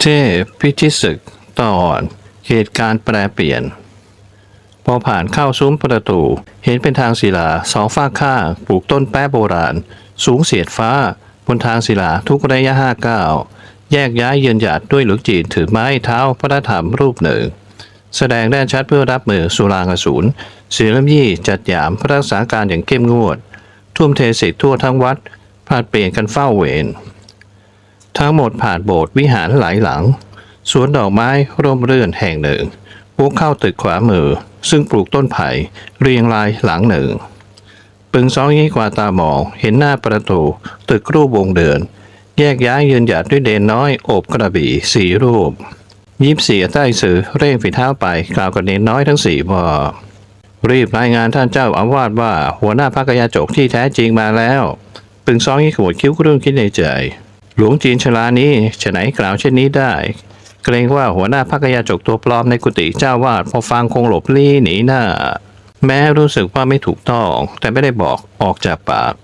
เทพพิชิตศึกตอนเหตุการณ์แปรเปลี่ยน พอผ่านเข้าซุ้มประตู เห็นเป็นทางศิลาสองฝ้ากข้างปลูกต้นแป้โบราณ สูงเสียดฟ้า บนทางศิลาทุกระยะห้าก้าวแยกย้ายเยือนหยาดด้วยหลุกจีนถือไม้เท้าพระธรรมรูปหนึ่ง แสดงแน่ชัดเพื่อรับมือสุรางอสูรเสียลมยี่จัดหยามพระรักษาการอย่างเข้มงวด ทุ่มเทสิทธิ์ทั่วทั้งวัดผลัดเปลี่ยนกันเฝ้าเวร ทั้งหมดผ่านโบสถ์วิหารหลายหลัง สวนดอกไม้ร่มรื่นแห่งหนึ่งวกเข้าตึกขวามือ ซึ่งปลูกต้นไผ่เรียงรายหลังหนึ่ง ปึงสองยี่กว่าตามองเห็นหน้าประตู ตึกรูปวงเดือนแยกย้ายยืนหยัดด้วยเดนน้อยโอบกระบี่สี่รูป ยิบเสียใต้สือเร่งฝีเท้าไปกล่าวกับเนนน้อยทั้งสี่ว่ารีบรายงานท่านเจ้าอาวาสว่าหัวหน้าพระกยาจกที่แท้จริงมาแล้ว ปึงซองยี่ขวดคิ้วกรุ่งคิดในใจ หลวงจีนชลานี้ฉะไหนกล่าวเช่นนี้ได้ เกรงว่าหัวหน้าพระกยาจกตัวปลอมในกุฏิเจ้าวาดพอฟังคงหลบลี้หนีหน้า แม้รู้สึกว่าไม่ถูกต้อง แต่ไม่ได้บอกออกจากปาก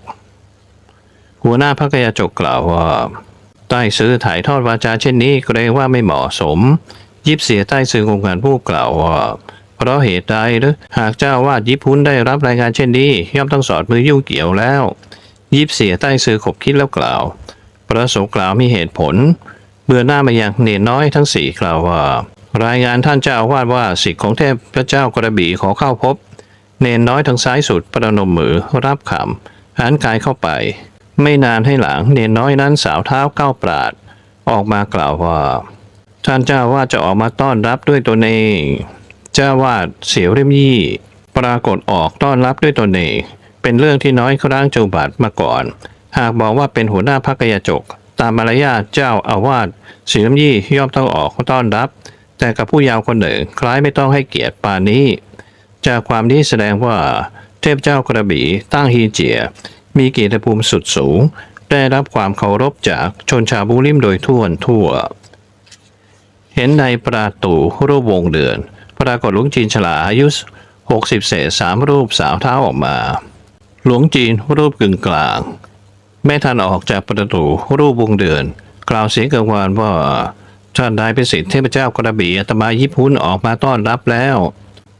หัวหน้าพระกยาจกกล่าวว่าใต้ซื้อถ่ายทอดวาจาเช่นนี้เกรงว่าไม่เหมาะสม ยิบเสียใต้ซื้อองค์การผู้กล่าวว่าเพราะเหตุใดหรือหากเจ้าวาดยิบพุ้นได้รับรายงานเช่นนี้ย่อมต้องสอดมือยุ่งเกี่ยวแล้ว ยิบเสียใต้ซื้อขบคิดแล้วกล่าว ประสงค์กล่าวมีเหตุผล เบื่อหน้ามายังเนนน้อยทั้งสี่กล่าวว่า รายงานท่านเจ้าวาดว่าสิทธิของเทพพระเจ้ากระบี่ขอเข้าพบ เนนน้อยทางซ้ายสุดประนมมือรับคำหันกายเข้าไป ไม่นานให้หลังเนนน้อยนั้นสาวเท้าก้าวปราด ออกมากล่าวว่า ท่านเจ้าว่าจะออกมาต้อนรับด้วยตนเอง เจ้าวาดเสียวเรียมยี่ ปรากฏออกต้อนรับด้วยตนเองเป็นเรื่องที่น้อยครั้งจูบัดมาก่อน หากบอกว่าเป็นหัวหน้าพักยาจก ตามมารยาทเจ้าอาวาสเสียมยี่ย่อมต้องออกต้อนรับ แต่กับผู้ยาวคนหนึ่งคล้ายไม่ต้องให้เกียรติปานนี้ จากความนี้แสดงว่า เทพเจ้ากระบี่ตั้งฮีเจีย มีเกียรติภูมิสุดสูง ได้รับความเคารพจากชนชาวบูริมโดยทั่วทั่ว เห็นในประตูรูปวงเดือน ปรากฏหลวงจีนฉลาอายุหกสิบเศษสามรูปสาวเท้าออกมา หลวงจีนรูปกึ่งกลาง แม่ท่านออกจากประตูรูปวงเดือนกล่าวเสียงกังวานว่าท่านได้เป็นสิทธิเทพเจ้ากระบี่อาตมายิบพุ้นออกมาต้อนรับแล้ว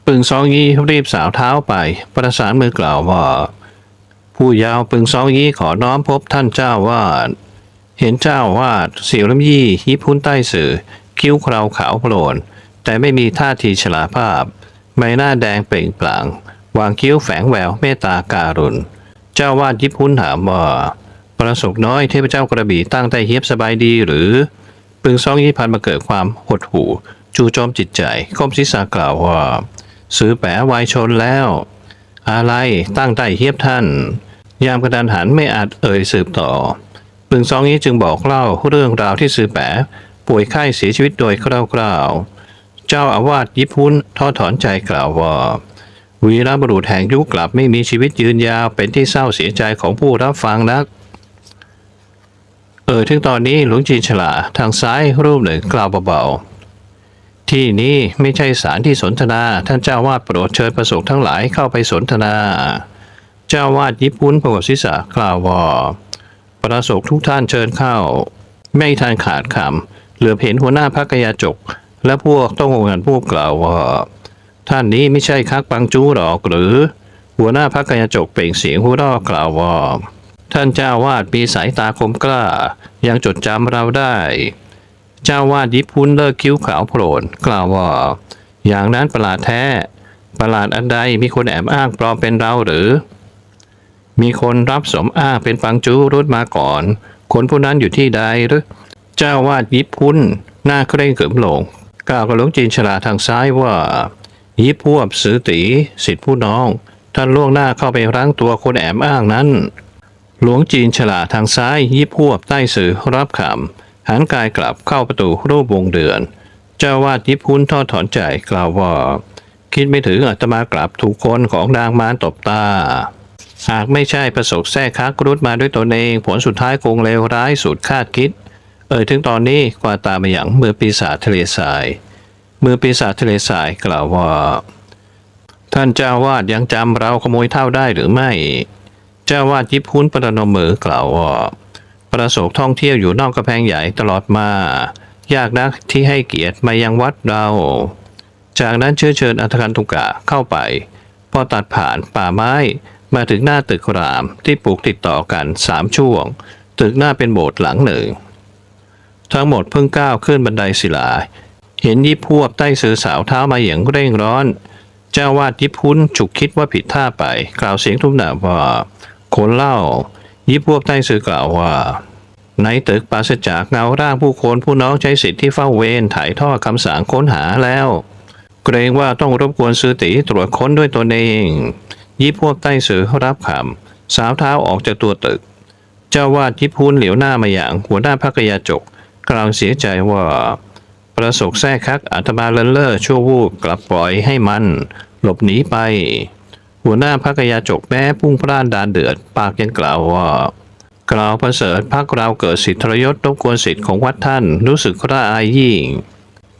ปึงซองยี่รีบสาวเท้าไป ประสานมือกล่าวว่า ผู้ยาวปึงซองยี่ขอน้อมพบท่านเจ้าวาดเห็นเจ้าวาดเสียวลำยี่ยิบพุ้นใต้สื่อ คิ้วเคราขาวโพลนแต่ไม่มีท่าทีฉลาภาพ ใบหน้าแดงเปล่งปลั่งวางคิ้วแฝงแววเมตตาการุณ เจ้าวาดยิบพุ้นถามว่า ประสบน้อยเทพเจ้ากระบี่ตั้งใจเฮียบสบายดีหรือ ปึงซองยี่พันมาเกิดความหดหู่ จูโจมจิตใจก้มศีรษะกล่าวว่า ซื้อแปะวายชนแล้ว อะไรตั้งใจเฮียบท่าน ยามกระดานหันไม่อาจเอ่ยสืบต่อ ปึงซองนี้จึงบอกเล่าเรื่องราวที่ซื้อแปะป่วยไข้เสียชีวิตโดยคร่าวๆ เจ้าอาวาสยิบพุ้นท้อถอนใจกล่าวว่าวีรบุรุษแห่งยุคกลับไม่มีชีวิตยืนยาวเป็นที่เศร้าเสียใจของผู้รับฟังนัก เออถึงตอนนี้หลวงจีนฉลาทางซ้ายรูปหนึ่งกล่าวเบาๆ ที่นี้ไม่ใช่สารที่สนทนา ท่านเจ้าวาดโปรดเชิญประสงค์ทั้งหลายเข้าไปสนทนา เจ้าวาดยิบพุ้นประวัติศาสตร์กล่าวว่าประสงค์ทุกท่านเชิญเข้า ไม่ทันขาดคำเหลือเห็นหัวหน้าพักกยาจก และพวกต้องงานผู้กล่าวว่าท่านนี้ไม่ใช่คักปังจูหรอกหรือ หัวหน้าพักกยาจกเปล่งเสียงหัวเราะกล่าวว่า ท่านเจ้าวาดมีสายตาคมกล้า ยังจดจำเราได้ เจ้าวาดยิบพุ้นเลิกคิ้วขาวโผล่นกล่าวว่า อย่างนั้นประหลาดแท้ ประหลาดอันใดมีคนแอบอ้างปลอมเป็นเราหรือ มีคนรับสมอ้างเป็นปังจูรุดมาก่อน คนผู้นั้นอยู่ที่ใดหรือ เจ้าวาดยิบพุ้นหน้าเคร่งเขรึมลงกล่าวกับหลวงจีนฉลาทางซ้ายว่า ยิบพวบสือตีสิทธิผู้น้อง ท่านล่วงหน้าเข้าไปรั้งตัวคนแอบอ้างนั้น หลวงจีนฉลาทางซ้ายยิบพวบใต้สื่อรับคำหันกายกลับเข้าประตูรูปวงเดือน เจ้าวาดยิบพุ้นทอดถอนใจกล่าวว่า คิดไม่ถึงอาตมากลับถูกคนของนางมารตบตา หากไม่ใช่ประสบแทรกคักรุดมาด้วยตนเอง ผลสุดท้ายคงเลวร้ายสุดคาดคิด เอ่ยถึงตอนนี้กว่าตามาอย่างมือปีศาจทะเลทรายมือปีศาจทะเลทรายกล่าวว่า ท่านเจ้าวาดยังจำเราขโมยเท่าได้หรือไม่ เจ้าวาดยิบพุ้นประนมมือกล่าวว่าประสบท่องเที่ยวอยู่นอกกระแพงใหญ่ตลอดมา ยากนักที่ให้เกียรติมายังวัดเรา จากนั้นเชื้อเชิญอัฐคันตุกะเข้าไป พอตัดผ่านป่าไม้มาถึงหน้าตึกรามที่ปลูกติดต่อกันสามช่วง ตึกหน้าเป็นโบสถ์หลังหนึ่ง ทั้งหมดเพิ่งก้าวขึ้นบันไดศิลา เห็นยิบพวบใต้สือสาวเท้ามาอย่างเร่งร้อน เจ้าวาดยิบพุ้นฉุกคิดว่าผิดท่าไป กล่าวเสียงทุ้มหนาว่า คนเล่า ยิบพวบใต้สื่อกล่าวว่า ในตึกปราศจากเงาร่างผู้คนผู้น้องใช้สิทธิ์ที่เฝ้าเวรถ่ายทอดคำสั่งค้นหาแล้ว เกรงว่าต้องรบกวนซื้อตีตรวจค้นด้วยตนเอง ยิบพวกใต้สื่อรับคำสาวเท้าออกจากตัวตึก เจ้าวาดยิบพุ้นเหลียวหน้ามาอย่างหัวหน้าพักยาจก กล่าวเสียใจว่า ประสบแทรกคักอาตมาเลินเล่อชั่ววูบกลับปล่อยให้มัน หลบหนีไป หัวหน้าพักยาจกแม้พุ่งพร่านดานเดือด ปากยังกล่าวว่ากล่าวประเสริฐพักเราเกิดสิทธิทรยศรบกวนสิทธิ์ของวัดท่านรู้สึกร่าอายยิ่ง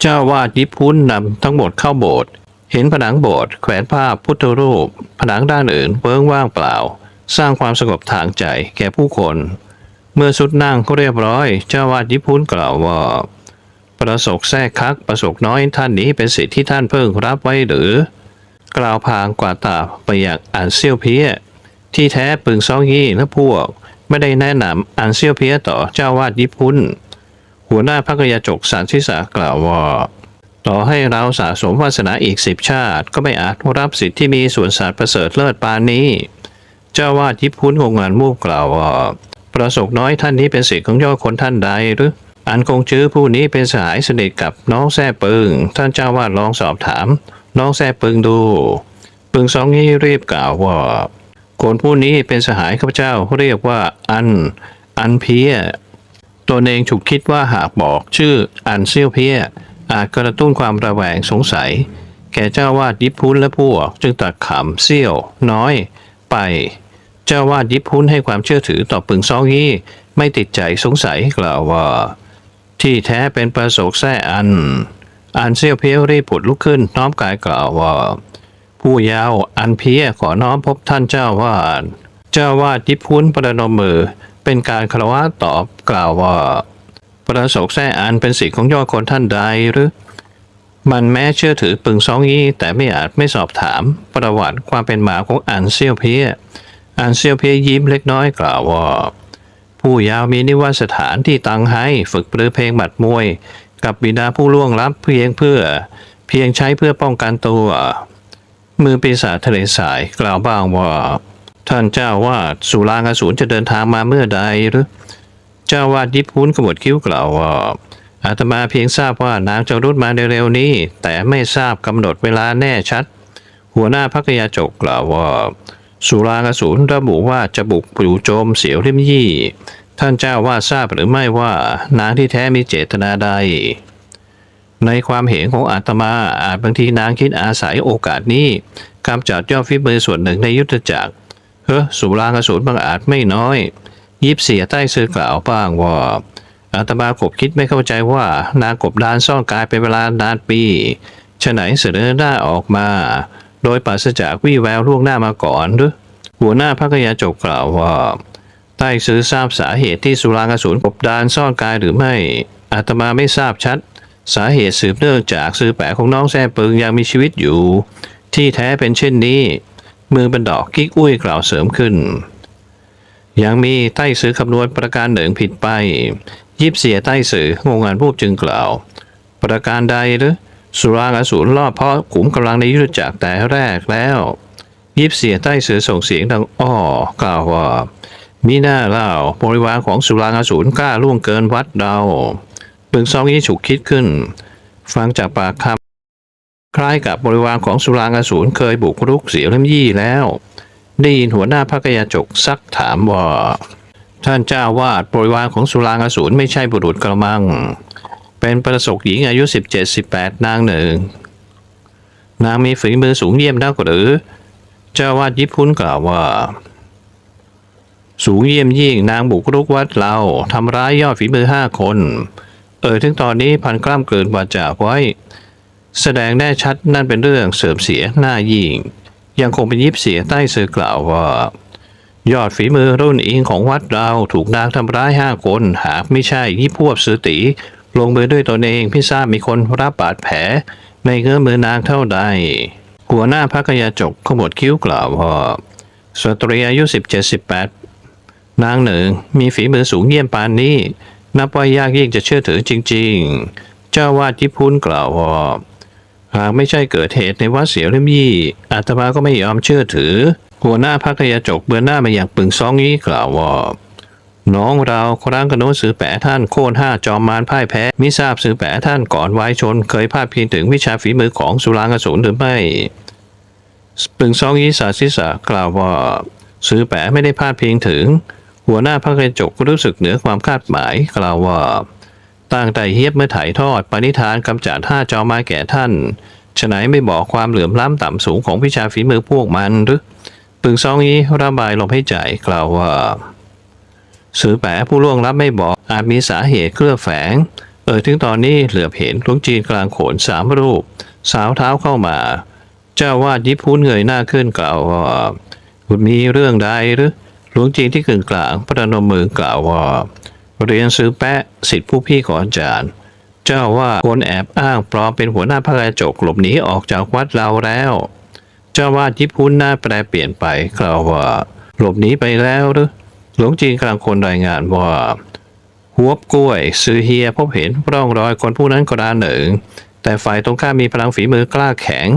เจ้าวาดยิบพุ้นนำทั้งหมดเข้าโบสถ์เห็นผนังโบสถ์แขวนภาพพุทธรูป ผนังด้านอื่นเวิ้งว่างเปล่า สร้างความสงบทางใจแก่ผู้คน เมื่อสุดนั่งก็เรียบร้อย เจ้าวาดยิบพุ้นกล่าวว่า ประสบแทรกคักประสบน้อยท่านนี้เป็นสิทธิ์ที่ท่านเพิ่งรับไว้หรือ กล่าวพางกว่าตาไปอย่างอ่านเซี่ยวเพียที่แท้ปึงซองยี่และพวก ไม่ได้แนะนำอ่านเซี่ยวเพียต่อเจ้าวาดยิบพุ้นหัวหน้าพักยาจกสารทิษากล่าวว่า ต่อให้เราสะสมวาสนาอีกสิบชาติ ก็ไม่อาจรับสิทธิ์ที่มีส่วนศาสตร์ประเสริฐเลิศปานนี้ เจ้าวาดยิบพุ้นคงงานมูกกล่าวว่าประสบน้อยท่านนี้เป็นสิทธิ์ของยอดคนท่านใดหรืออันคงจื้อผู้นี้เป็นสหายสนิทกับน้องแซ่ปึงท่านเจ้าวาดลองสอบถาม น้องแซ่ปึงดู ปึงสองนี้รีบกล่าวว่า คนผู้นี้เป็นสหายข้าพเจ้าเรียกว่าอัน อันเพียตัวเองฉุกคิดว่าหากบอกชื่ออันเซี่ยวเพียอาจกระตุ้นความระแวงสงสัย แก่เจ้าวาดยิบพุ้นและพวก จึงตัดขำเซี่ยว น้อย ไป เจ้าวาดยิบพุ้นให้ความเชื่อถือต่อปึงซองยี่ไม่ติดใจสงสัยกล่าวว่า ที่แท้เป็นประโศกแซ่อัน อันเซียวเพียวรีบผุดลุกขึ้น น้อมกายกล่าวว่า ผู้ยาวอันเพียขอน้อมพบท่านเจ้าวาดเจ้าวาดยิพุ้นประนมมือ เป็นการคารวะตอบกล่าวว่าประสบแซ่อันเป็นสิทธิของยอดคนท่านใดหรือ มันแม้เชื่อถือปึงซองยี่แต่ไม่อาจไม่สอบถามประวัติความเป็นหมาของอันเซียวเพียอันเซียวเพียยิ้มเล็กน้อยกล่าวว่าผู้ยาวมีนิวาสถานที่ตังให้ฝึกปรือเพลงหมัดมวย กับบิดาผู้ล่วงลับเพียงเพื่อเพียงใช้เพื่อป้องกันตัว มือปีศาจทะเลสายกล่าวบ้างว่า ท่านเจ้าวาดสุรางอสูรจะเดินทางมาเมื่อใดหรือ เจ้าวาดยิบพุ้นขมวดคิ้วกล่าวว่าอาตมาเพียงทราบว่านางจะรุดมาเร็วๆนี้ แต่ไม่ทราบกำหนดเวลาแน่ชัด หัวหน้าพักยาจกกล่าวว่าสุรางอสูรระบุว่าจะบุกปลูโจมเสียวริมยี่ ท่านเจ้าว่าทราบหรือไม่ว่านางที่แท้มีเจตนาใด ในความเห็นของอาตมาอาจบางทีนางคิดอาศัยโอกาสนี้กำจัดยอดฝีมือส่วนหนึ่งในยุทธจักรเฮ้อสุรางอสูรบางอาจไม่น้อย ยิบเสียใต้ซื้อกล่าวบ้างว่าอาตมาขบคิดไม่เข้าใจว่านางกบดานซ่อนกายเป็นเวลานานปีฉะไหนเสนอหน้าออกมา โดยปราศจากวี่แววล่วงหน้ามาก่อนหรือหัวหน้าพักยาจกกล่าวว่า ใต้ซื้อทราบสาเหตุที่สุรางสูรกบดานซ่อนกายหรือไม่อาตมาไม่ทราบชัด สาเหตุสืบเนื่องจากซื้อแปะของน้องแซ่ปึงยังมีชีวิตอยู่ ที่แท้เป็นเช่นนี้ มือบันดอกกิ๊กอุ้ยกล่าวเสริมขึ้น ยังมีใต้ซื้อคำนวณประการหนึ่งผิดไป ยิบเสียใต้สื่องงงานพูดจึงกล่าว ประการใดหรือสุรางอสูรรอบเพราะขุมกำลังในยุทธจักรแต่แรกแล้ว ยิบเสียใต้สื่อส่งเสียงดังอ้อกล่าวว่า มีหน้าเล่าบริวารของสุรางอสูรกล้าล่วงเกินวัดเราปึงซองยี่ฉุกคิดขึ้น ฟังจากปากคำคล้ายกับบริวารของสุรางอสูรเคยบุกรุกเสียเล่มยี่แล้วได้ยินหัวหน้าพักยาจกซักถามว่า ท่านเจ้าวาดบริวารของสุรางอสูรไม่ใช่บุรุษกระมัง เป็นประสบหญิงอายุ 17-18 นางหนึ่ง นางมีฝีมือสูงเยี่ยมนักหรือ เจ้าวาดยิบพุ้นกล่าวว่า สูงเยี่ยมยิ่งนางบุกรุกวัดเราทำร้ายยอดฝีมือห้าคน เออถึงตอนนี้พันกล้ามเกินวาจาไว้ แสดงแน่ชัดนั่นเป็นเรื่องเสื่อมเสียหน้ายิ่ง ยังคงเป็นยิบเสียใต้เสือกล่าวว่า ยอดฝีมือรุ่นอิงของวัดเราถูกนางทำร้ายห้าคน หากไม่ใช่ยี่พวบสือตีลงมือด้วยตนเองพิซ่ามีคนรับบาดแผลไม่เงื้อมือนางเท่าใด หัวหน้าพระกยาจกขมวดคิ้วกล่าวว่าสตรีอายุ 17-18 นางหนึ่งมีฝีมือสูงเยี่ยมปานนี้ นับว่ายากยิ่งจะเชื่อถือจริง ๆ เจ้าวาดยิพุนกล่าวว่าหากไม่ใช่เกิดเหตุในวัดเสียวเล่มยี่อาตมาก็ไม่ยอมเชื่อถือ หัวหน้าพักยาจกเบือนหน้ามาอย่างปึงซองนี้กล่าวว่าน้องเราครั้งกระโน้นสือแปะท่านโค่นห้าจอมมารพ่ายแพ้ มิทราบสือแปะท่านก่อนไว้ชน เคยพาดพิงถึงวิชาฝีมือของสุรางอสูรหรือไม่ปึงซองยีสาสิสากล่าวว่าสือแปะไม่ได้พาดพิงถึง หัวหน้าพักยาจกก็รู้สึกเหนือความคาดหมายกล่าวว่าต่างแต่เฮียบเมื่อถ่ายทอดปณิธานกำจัดห้าจอมาแก่ท่านฉะไหนไม่บอกความเหลื่อมล้ำต่ำสูงของวิชาฝีมือพวกมันหรือปึงซองนี้ระบายลมให้ใจกล่าวว่าสือแปะผู้ล่วงลับไม่บอกอาจมีสาเหตุเคลือบแฝง เออถึงตอนนี้เหลือบเห็นหลวงจีนกลางโขนสามรูป สาวเท้าเข้ามา เจ้าวาดยิบพูนเงยหน้าขึ้นกล่าวว่ามีเรื่องใดหรือ ลวงจีนที่กึ่งกลางประนมมือกล่าวว่า เรียนซื้อแปะสิทธิผู้พี่ของอาจารย์ เจ้าว่าคนแอบอ้างปลอมเป็นหัวหน้าพระกาจกหลบหนีออกจากวัดเราแล้ว เจ้าวาดยิบพุนหน้าแปลเปลี่ยนไปกล่าวว่า หลบหนีไปแล้วหรือหลวงจีนกลางคนรายงานว่าหัวกล้วยซือเฮียพบเห็นร่องรอยคนผู้นั้นกระหนึ่ง แต่ฝ่ายตรงข้ามมีพลังฝีมือกล้าแข็ง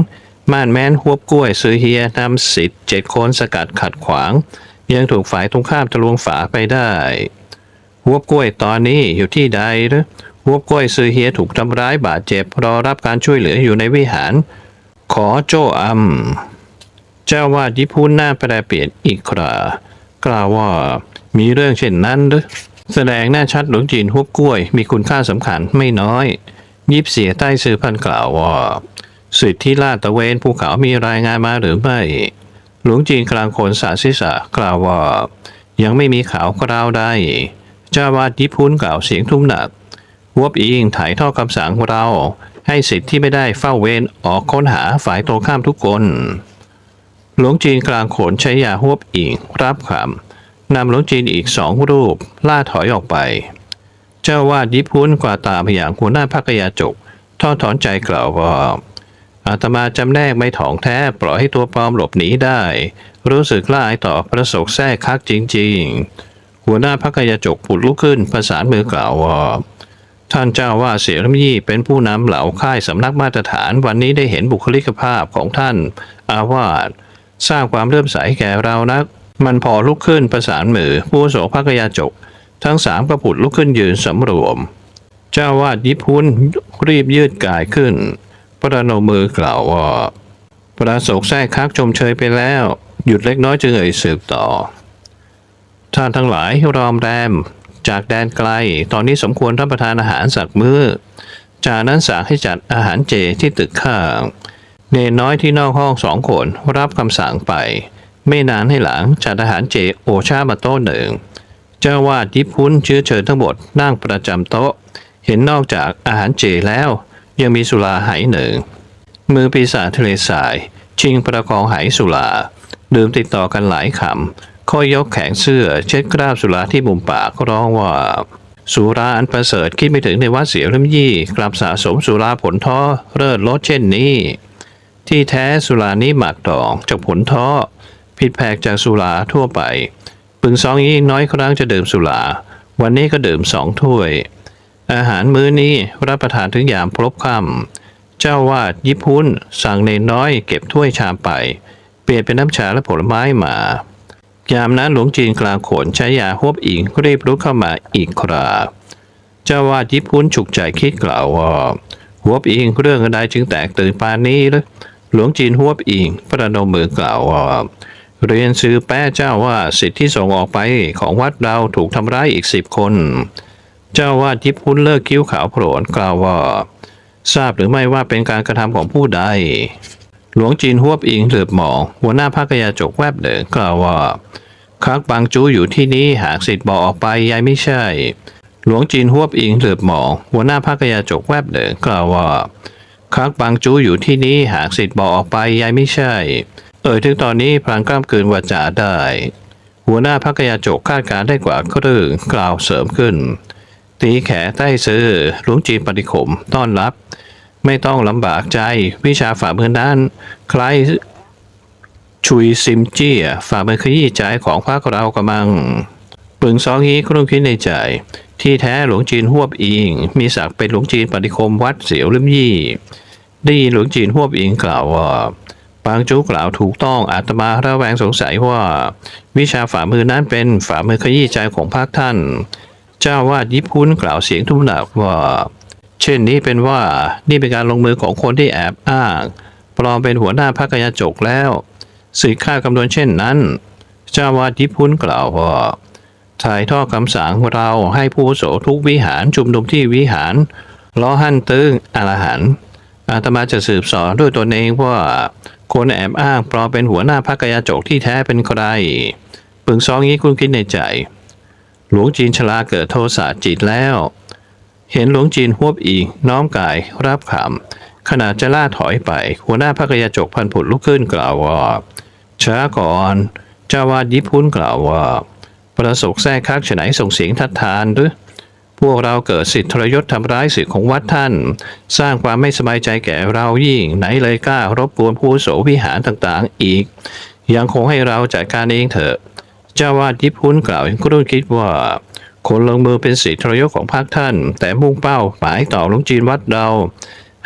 ม่านแม้นหัวกล้วยซือเฮียนำสิทธิ์เจ็ดคนสกัดขัดขวาง ยังถูกฝ่ายตรงข้ามทะลวงฝาไปได้หัวกล้วยตอนนี้อยู่ที่ใดหรือหัวกล้วยซือเฮียถูกทำร้ายบาดเจ็บ รอรับการช่วยเหลืออยู่ในวิหาร ขอโจอัมเจ้าวาดยิพูนหน้าแปรเปลี่ยนอีกครากล่าวว่ามีเรื่องเช่นนั้นหรือแสดงหน้าชัดหลวงจีนฮุบกล้วย มีคุณค่าสำคัญไม่น้อย ยิบเสียใต้ซื้อพันกล่าวว่าสิทธิลาดตะเวนภูเขามีรายงานมาหรือไม่ หลวงจีนกลางโคนสาศิษะกล่าวว่า ยังไม่มีข่าวกล่าวได้เจ้าวาดยิพูนกล่าวเสียงทุ่มหนักวบอิงถ่ายทอดคำสั่งเรา ให้สิทธิ์ที่ไม่ได้เฝ้าเวรออกค้นหาฝ่ายตรงข้ามทุกคน หลวงจีนกลางโขนใช้ยาฮวบอิงรับคำนำหลวงจีนอีกสองรูป ล่าถอยออกไป เจ้าวาดยิพุ้นกว่าตาพอย่างหัวหน้าพักยาจกทอดถอนใจกล่าวว่า อาตมาจำแนกไม่ถ่องแท้ปล่อยให้ตัวปลอมหลบหนีได้ รู้สึกละอายต่อประสบแทรกคักจริง ๆ หัวหน้าพักยาจกผุดลุกขึ้นประสานมือกล่าวว่าท่านเจ้าว่าเสียรมยี่เป็นผู้นำเหล่าค่ายสำนักมาตรฐานวันนี้ได้เห็นบุคลิกภาพของท่าน อาวาสสร้างความเลื่อมใสแก่เรานัก มันพอลุกขึ้นประสานมือผู้โสภกยาจก ทั้งสามก็ผุดลุกขึ้นยืนสำรวม เจ้าวาดยิพุนรีบยืดกายขึ้น ประนมมือกล่าวว่าประโสกแทรกคักชมเชยไปแล้ว หยุดเล็กน้อยจึงเอ่ยสืบต่อ ท่านทั้งหลายรอมแรม จากแดนไกล ตอนนี้สมควรรับประทานอาหารสักมื้อจากนั้นสั่งให้จัดอาหารเจที่ตึกข้างเนนน้อยที่นอกห้องสองคนรับคำสั่งไป ไม่นานให้หลังจัดอาหารเจโอชามาโต๊ะหนึ่ง เจ้าวาดยิบพุ้นเชื้อเชิญทั้งหมดนั่งประจำโต๊ะ เห็นนอกจากอาหารเจแล้ว ยังมีสุราไหหนึ่ง มือปีศาจทะเลสาย ชิงประคองไหสุราดื่มติดต่อกันหลายคำค่อยยกแขนเสื้อ เช็ดคราบสุราที่มุมปากร้องว่า สุราอันประเสริฐคิดไม่ถึงในวัดเสียวเล่มยี่กลับสะสมสุราผลท้อเลิศลดเช่นนี้ ที่แท้สุรานี้หมักดองจากผลท้อผิดแผกจากสุราทั่วไป ปึงซองยี่น้อยครั้งจะดื่มสุรา วันนี้ก็ดื่มสองถ้วย อาหารมื้อนี้รับประทานถึงยามพลบคำเจ้าวาดยิบพุ้น สั่งเนน้อยเก็บถ้วยชามไป เปลี่ยนเป็นน้ำชาและผลไม้มายามนั้นหลวงจีนกลางโขนใช้ยาฮวบอิงรีบรุกเข้ามาอีกคราเจ้าวาดยิบพุ้นฉุกใจคิดกล่าวว่าหัวบอิงเรื่องอะไรจึงแตกตื่นปานนี้หรือหลวงจีนหัวบอิงประนมมือกล่าวว่าเรียนซื้อแป้เจ้าว่าสิทธิ์ที่ส่งออกไปของวัดเราถูกทำร้ายอีกสิบคน เจ้าวาดยิบพุ้นเลิกคิ้วขาวโผล่กล่าวว่า ทราบหรือไม่ว่าเป็นการกระทำของผู้ใด หลวงจีนหัวบอิงเหลือบมอง หัวหน้าภาคยาจกแวบเดินกล่าวว่าคักบางจูอยู่ที่นี้หากสิทธิ์บอกออกไปยายไม่ใช่ หลวงจีนหัวบอิงเหลือบมอง หัวหน้าภาคยาจกแวบเดินกล่าวว่าคักบางจูอยู่ที่นี้หากสิทธิ์บอกออกไปยายไม่ใช่ เอ่ยถึงตอนนี้พลางกล้ามเกินวาจาได้ หัวหน้าภาคยาจกคาดการได้กว่าครึ่งกล่าวเสริมขึ้น ตีแขใต้ซื้อหลวงจีนปฏิขมต้อนรับ ไม่ต้องลำบากใจ วิชาฝ่ามือนั้นใครชุยซิมเจี้ยฝ่ามือขยี้ใจของพรรคเรากำลังปึงซองฮีครุ่งคิดในใจ ที่แท้หลวงจีนหวบอิง มีศักดิ์เป็นหลวงจีนปฏิคมวัดเสียวลิมยี่ได้ยินหลวงจีนหวบอิงกล่าวว่าปางจูกล่าวถูกต้องอาตมาระแวงสงสัยว่า วิชาฝ่ามือนั้นเป็นฝ่ามือขยี้ใจของพรรคท่าน จ้าวาดยิบพุ้นกล่าวเสียงทุ่มหนักว่า เช่นนี้เป็นว่านี่เป็นการลงมือของคนที่แอบอ้างปลอมเป็นหัวหน้าพรรคยาจกแล้วสื่อค่าคำนวณเช่นนั้น เจ้าวาดยิบพุ้นกล่าวว่าถ่ายทอดคำสั่งเราให้ผู้วุโสทุกวิหารชุมนุมที่วิหารล้อหั่นตึงอรหันอาตมาจะสืบสอนด้วยตนเองว่า คนแอบอ้างปลอมเป็นหัวหน้าพรรคยาจกที่แท้เป็นใครปึงซองนี้คุณคิดในใจ หลวงจีนชลาเกิดโทสะจิตแล้ว เห็นหลวงจีนหวบอีก น้อมกายรับคำขณะจะล่าถอยไป หัวหน้าพรรคยาจกพันผุดลุกขึ้นกล่าวว่าช้าก่อนจาวาดยิพุ้นกล่าวว่า ประสบแทรกคักฉะไหนส่งเสียงทัดทานหรือพวกเราเกิดสิทธิทรยศทำร้ายสิทธิของวัดท่าน สร้างความไม่สบายใจแก่เรายิ่ง ไหนเลยกล้ารบกวนผู้โสวิหารต่างๆอีก ยังคงให้เราจัดการเองเถอะ เจ้าวาดยิบพุ้นกล่าวก็ต้องคิดว่าคนลงมือเป็นสิทธิรยศของพรรคท่าน แต่มุ่งเป้าหมายต่อหลวงจีนวัดเรา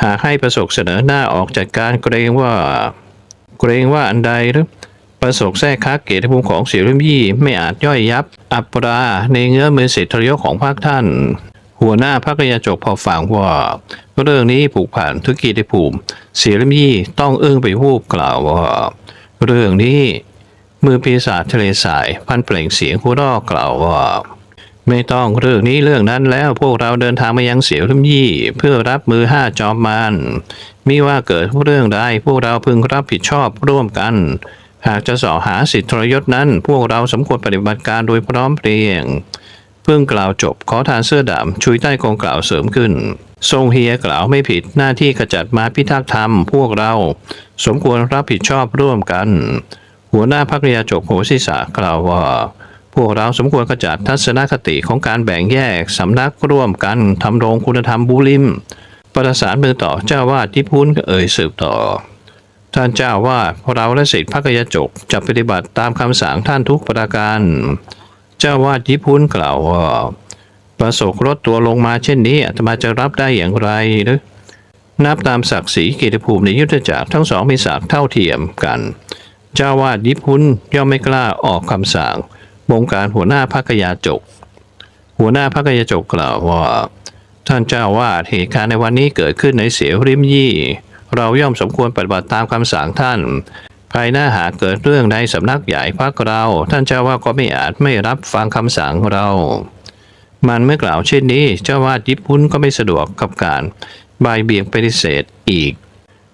หากให้ประสบเสนอหน้าออกจากการเกรงว่า เกรงว่าอันใดหรือประสบแทรกคักเกียรติภูมิของเสี่ยวลิมยี่ไม่อาจย่อยยับ อัปราในเงื้อมือสิทธิรยศของพรรคท่าน หัวหน้าพรรคยาจกพอฟังว่าเรื่องนี้ผูกผ่านทุกกีรติภูมิเสี่ยวลิมยี่ต้องอึ้งไปวูบกล่าวว่า เรื่องนี้ มือปีศาจทะเลสาย พันเปล่งเสียงหัวราะกล่าวว่าไม่ต้องเรื่องนี้เรื่องนั้นแล้วพวกเราเดินทางมายังเสียวลิมยี่ เพื่อรับมือห้าจอมมารมิว่าเกิดเรื่องใดพวกเราพึงรับผิดชอบร่วมกัน หากจะสอหาสิทธิทรยศนั้น พวกเราสมควรปฏิบัติการโดยพร้อมเพรียง เพิ่งกล่าวจบขอทานเสื้อดำชุยใต้กองกล่าวเสริมขึ้น ทรงเฮียกล่าวไม่ผิดหน้าที่ขจัดมาพิทักษ์ธรรม พวกเราสมควรรับผิดชอบร่วมกัน หัวหน้าพักยาจกโหศิษะกล่าวว่าพวกเราสมควรขจัดทัศนคติของการแบ่งแยกสำนักร่วมกันทำรงคุณธรรมบูลิม ประสานมือต่อเจ้าวาดที่พุ้นเอ่ยสืบต่อ ท่านเจ้าวาดเราและศิษย์พักยจกจะปฏิบัติตามคำสั่งท่านทุกประการ เจ้าวาดยิพุ้นกล่าวว่าประสบรถตัวลงมาเช่นนี้อาตมาจะรับได้อย่างไรหรือนับตามศักดิ์ศรีกียรติภูมิในยุทธจักรทั้งสองมีศักดิ์เท่าเทียมกัน เจ้าวาดยิพุ้นย่อมไม่กล้าออกคำสั่งบงการหัวหน้าพักยาจก หัวหน้าพักยาจกกล่าวว่า ท่านเจ้าวาดเหตุการณ์ในวันนี้เกิดขึ้นในเสียวริมยี่ เราย่อมสมควรปฏิบัติตามคำสั่งท่าน ภายหน้าหากเกิดเรื่องในสำนักใหญ่พักเรา ท่านเจ้าวาดก็ไม่อาจไม่รับฟังคำสั่งเรา มันเมื่อกล่าวเช่นนี้ เจ้าวาดยิบพุ้นก็ไม่สะดวกกับการบายเบี่ยงปฏิเสธอีก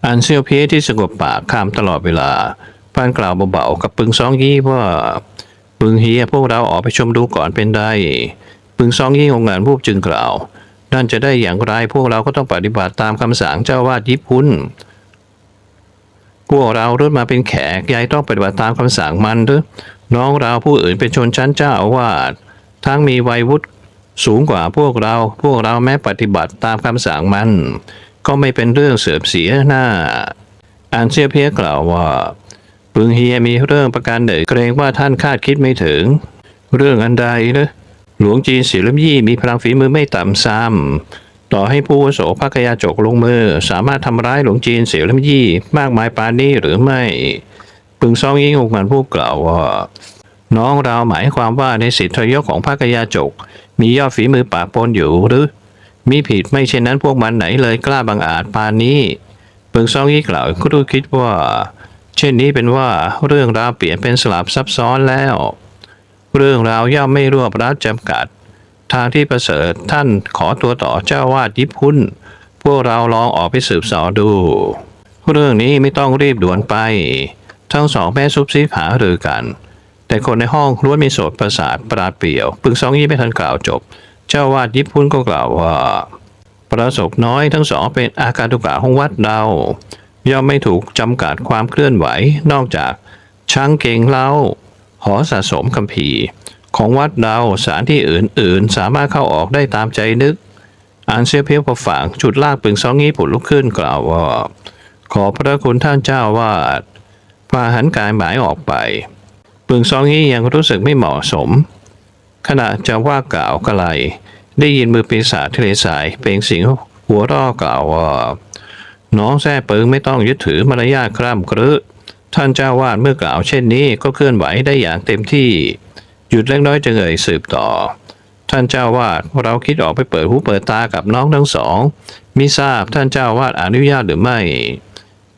อันเซียวเพียที่สงบปากข้ามตลอดเวลาานกล่าวเบาๆกับปึงซองยี่ว่าปึงเฮียพวกเราออกไปชมดูก่อนเป็นได้ปึงซองยี่ของงานผู้จึงกล่าวนั่นจะได้อย่างไรพวกเราก็ต้องปฏิบัติตามคำสั่งเจ้าวาดยิบพุ้นพวกเรารุ่นมาเป็นแขกยายต้องปฏิบัติตามคำสั่งมันหรือน้องเราผู้อื่นเป็นชนชั้นเจ้าอาวาสทั้งมีวัยวุฒิสูงกว่าพวกเรา พวกเราแม้ปฏิบัติตามคำสั่งมัน ก็ไม่เป็นเรื่องเสื่อมเสียหน้าอันเซียเพียกล่าวว่า ปึงเฮียมีเรื่องประการหนึ่งเกรงว่าท่านคาดคิดไม่ถึง เรื่องอันใดนะหลวงจีนศิลมยี่มีพลังฝีมือไม่ต่ำซ้ำต่อให้ผู้โสภคยาจกลงมือ สามารถทำร้ายหลวงจีนเสียลมยี่ มากมายปานนี้หรือไม่ ปึงซองยิ่งองค์มันผู้กล่าวว่า น้องเราหมายความว่าในสิทธิทยศของภาคยาจก มียอดฝีมือปากปนอยู่หรือมีผิดไม่เช่นนั้นพวกมันไหนเลยกล้าบังอาจปานนี้ ปึงซองยี่งกล่าวก็ดูคิดว่า เช่นนี้เป็นว่าเรื่องราวเปลี่ยนเป็นสลับซับซ้อนแล้ว เรื่องราวย่อมไม่รวบรัดจำกัด ทางที่ประเสริฐท่านขอตัวต่อเจ้าวาดยิบพุ้นพวกเราลองออกไปสืบสอดู เรื่องนี้ไม่ต้องรีบด่วนไป ทั้งสองแม่ซุบซิบหารือกัน แต่คนในห้องล้วนมีโสตประสาทปราดเปรี่ยว ปึงสองยี่ไม่ทันกล่าวจบ เจ้าวาดยิบพุ้นก็กล่าวว่า ประสบน้อยทั้งสองเป็นอาการตุกะของวัดเรา ย่อมไม่ถูกจำกัดความเคลื่อนไหวนอกจากช้างเก่งเล่า หอสะสมคัมภีร์ ของวัดเราสานที่อื่นๆ สามารถเข้าออกได้ตามใจนึกอันเสียเพียวกับฝางจุดลากปึงซองงี้ผุดลุกขึ้นกล่าวว่า ขอพระคุณท่านเจ้าวาดพาหันกายหมายออกไป ปึงซองงี้ยังรู้สึกไม่เหมาะสม ขณะจะว่ากล่าวกะไร ได้ยินมือปีศาจทะเลสาย เปล่งเสียงหัวเร่อกล่าวว่า น้องแซ่เปิงไม่ต้องยึดถือมารยาทคร่ำกรือท่านเจ้าวาดเมื่อกล่าวเช่นนี้ก็เคลื่อนไหวได้อย่างเต็มที่ หยุดเล็กน้อยจะเอ่ยสืบต่อ ท่านเจ้าวาดเราคิดออกไปเปิดหูเปิดตากับน้องทั้งสองมิทราบท่านเจ้าวาดอนุญาตหรือไม่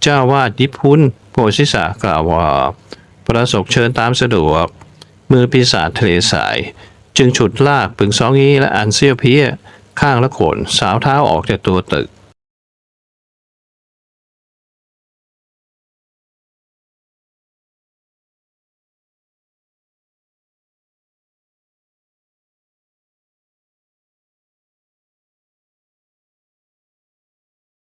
เจ้าวาดยิบพุ้นโพธิสากล่าวว่า ประสบเชิญตามสะดวก มือปีศาจทะเลสาย จึงฉุดลากปึงซองอีและอันเซียวเพียข้างละขนสาวเท้าออกจากตัวตึก